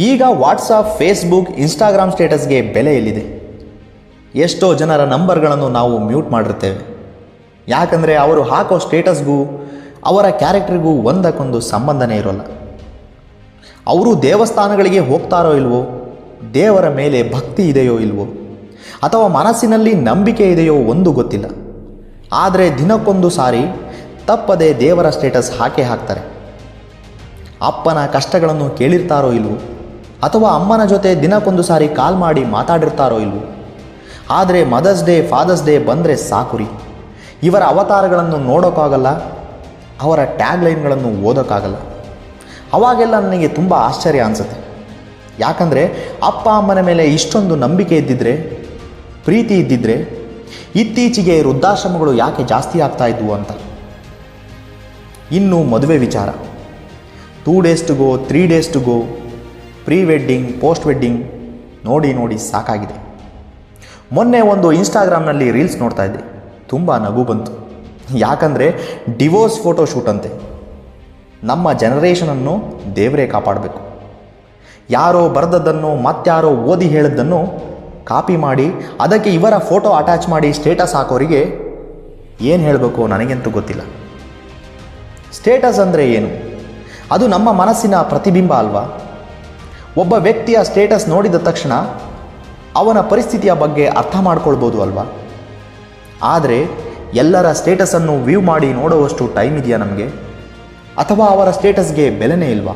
ಈಗ WhatsApp Facebook Instagram ಸ್ಟೇಟಸ್ಗೆ ಬೆಲೆ ಎಲ್ಲಿದೆ? ಎಷ್ಟೋ ಜನರ ನಂಬರ್ಗಳನ್ನು ನಾವು ಮ್ಯೂಟ್ ಮಾಡಿರ್ತೇವೆ. ಯಾಕಂದರೆ ಅವರು ಹಾಕೋ ಸ್ಟೇಟಸ್ಗೂ ಅವರ ಕ್ಯಾರೆಕ್ಟರ್ಗೂ ಒಂದಕ್ಕೊಂದು ಸಂಬಂಧನೇ ಇರೋಲ್ಲ. ಅವರು ದೇವಸ್ಥಾನಗಳಿಗೆ ಹೋಗ್ತಾರೋ ಇಲ್ವೋ, ದೇವರ ಮೇಲೆ ಭಕ್ತಿ ಇದೆಯೋ ಇಲ್ವೋ, ಅಥವಾ ಮನಸ್ಸಿನಲ್ಲಿ ನಂಬಿಕೆ ಇದೆಯೋ ಒಂದು ಗೊತ್ತಿಲ್ಲ. ಆದರೆ ದಿನಕ್ಕೊಂದು ಸಾರಿ ತಪ್ಪದೆ ದೇವರ ಸ್ಟೇಟಸ್ ಹಾಕೇ ಹಾಕ್ತಾರೆ. ಅಪ್ಪನ ಕಷ್ಟಗಳನ್ನು ಕೇಳಿರ್ತಾರೋ ಇಲ್ವೋ ಅಥವಾ ಅಮ್ಮನ ಜೊತೆ ದಿನಕ್ಕೊಂದು ಸಾರಿ ಕಾಲ್ ಮಾಡಿ ಮಾತಾಡಿರ್ತಾರೋ ಇಲ್ವೋ? ಆದರೆ ಮದರ್ಸ್ ಡೇ, ಫಾದರ್ಸ್ ಡೇ ಬಂದರೆ ಸಾಕುರಿ. ಇವರ ಅವತಾರಗಳನ್ನು ನೋಡೋಕ್ಕಾಗಲ್ಲ, ಅವರ ಟ್ಯಾಗ್ ಲೈನ್ಗಳನ್ನು ಓದೋಕ್ಕಾಗಲ್ಲ. ಅವಾಗೆಲ್ಲ ನನಗೆ ತುಂಬ ಆಶ್ಚರ್ಯ ಅನಿಸುತ್ತೆ. ಯಾಕಂದರೆ ಅಪ್ಪ ಅಮ್ಮನ ಮೇಲೆ ಇಷ್ಟೊಂದು ನಂಬಿಕೆ ಇದ್ದಿದ್ರೆ, ಪ್ರೀತಿ ಇದ್ದಿದ್ರೆ, ಇತ್ತೀಚೆಗೆ ವೃದ್ಧಾಶ್ರಮಗಳು ಯಾಕೆ ಜಾಸ್ತಿ ಆಗ್ತಾ ಇದ್ವು ಅಂತ. ಇನ್ನು ಮದುವೆ ವಿಚಾರ. Two days to go three days to go pre wedding post wedding ನೋಡಿ ನೋಡಿ ಸಾಕಾಗಿದೆ. ಮೊನ್ನೆ ಒಂದು ಇನ್ಸ್ಟಾಗ್ರಾಮ್ನಲ್ಲಿ ರೀಲ್ಸ್ ನೋಡ್ತಾ ಇದ್ದೆ. ತುಂಬ ನಗು ಬಂತು. ಯಾಕಂದರೆ ಡಿವೋರ್ಸ್ ಫೋಟೋ ಶೂಟ್ ಅಂತೆ. ನಮ್ಮ ಜನರೇಷನನ್ನು ದೇವರೇ ಕಾಪಾಡಬೇಕು. ಯಾರೋ ಬರೆದದ್ದನ್ನು ಮತ್ತಾರೋ ಓದಿ ಹೇಳಿದ್ದನ್ನು ಕಾಪಿ ಮಾಡಿ, ಅದಕ್ಕೆ ಇವರ ಫೋಟೋ ಅಟ್ಯಾಚ್ ಮಾಡಿ ಸ್ಟೇಟಸ್ ಹಾಕೋರಿಗೆ ಏನು ಹೇಳಬೇಕು ನನಗಂತೂ ಗೊತ್ತಿಲ್ಲ. ಸ್ಟೇಟಸ್ ಅಂದರೆ ಏನು? ಅದು ನಮ್ಮ ಮನಸ್ಸಿನ ಪ್ರತಿಬಿಂಬ ಅಲ್ವಾ? ಒಬ್ಬ ವ್ಯಕ್ತಿಯ ಸ್ಟೇಟಸ್ ನೋಡಿದ ತಕ್ಷಣ ಅವನ ಪರಿಸ್ಥಿತಿಯ ಬಗ್ಗೆ ಅರ್ಥ ಮಾಡ್ಕೊಳ್ಬೋದು ಅಲ್ವಾ? ಆದರೆ ಎಲ್ಲರ ಸ್ಟೇಟಸನ್ನು ವ್ಯೂ ಮಾಡಿ ನೋಡುವಷ್ಟು ಟೈಮ್ ಇದೆಯಾ ನಮಗೆ? ಅಥವಾ ಅವರ ಸ್ಟೇಟಸ್ಗೆ ಬೆಲೆನೇ ಇಲ್ವಾ?